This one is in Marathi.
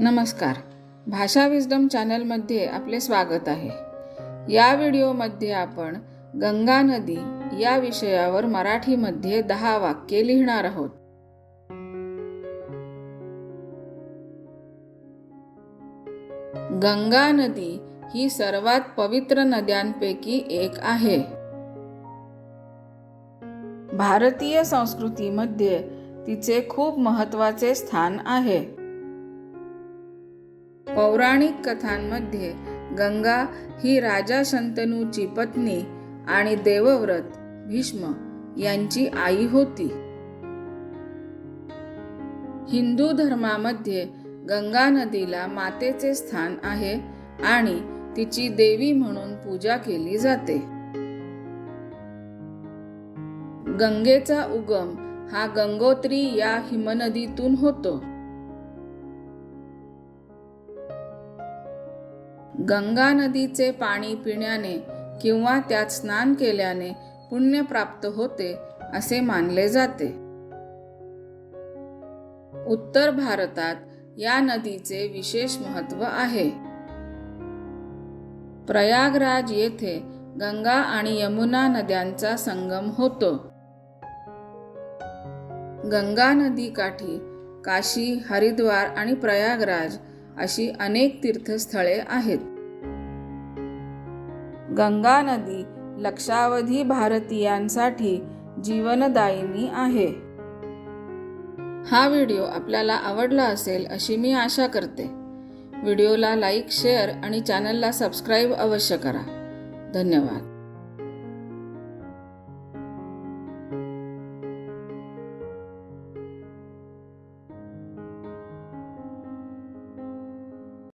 नमस्कार. भाषा विजडम चॅनलमध्ये आपले स्वागत आहे. या व्हिडिओमध्ये आपण गंगा नदी या विषयावर मराठीमध्ये दहा वाक्ये लिहिणार आहोत. गंगा नदी ही सर्वात पवित्र नद्यांपैकी एक आहे. भारतीय संस्कृतीमध्ये तिचे खूप महत्त्वाचे स्थान आहे. पौराणिक कथांमध्ये गंगा ही राजा शंतनूची पत्नी आणि देवव्रत भीष्म यांची आई होती. हिंदू धर्मामध्ये गंगा नदीला मातेचे स्थान आहे आणि तिची देवी म्हणून पूजा केली जाते. गंगेचा उगम हा गंगोत्री या हिमनदीतून होतो. गंगा नदीचे पाणी पिण्याने किंवा त्यात स्नान केल्याने पुण्य प्राप्त होते असे मानले जाते. उत्तर भारतात या नदीचे विशेष महत्त्व आहे. प्रयागराज येथे गंगा आणि यमुना नद्यांचा संगम होतो. गंगा नदी काठी काशी हरिद्वार आणि प्रयागराज अशी अनेक तीर्थस्थळे आहेत. गंगा नदी लक्षावधी भारतीयांसाठी जीवनदायिनी आहे. हा व्हिडिओ आपल्याला आवडला असेल अशी मी आशा करते. व्हिडिओला लाईक शेअर आणि चॅनलला सबस्क्राईब अवश्य करा. धन्यवाद.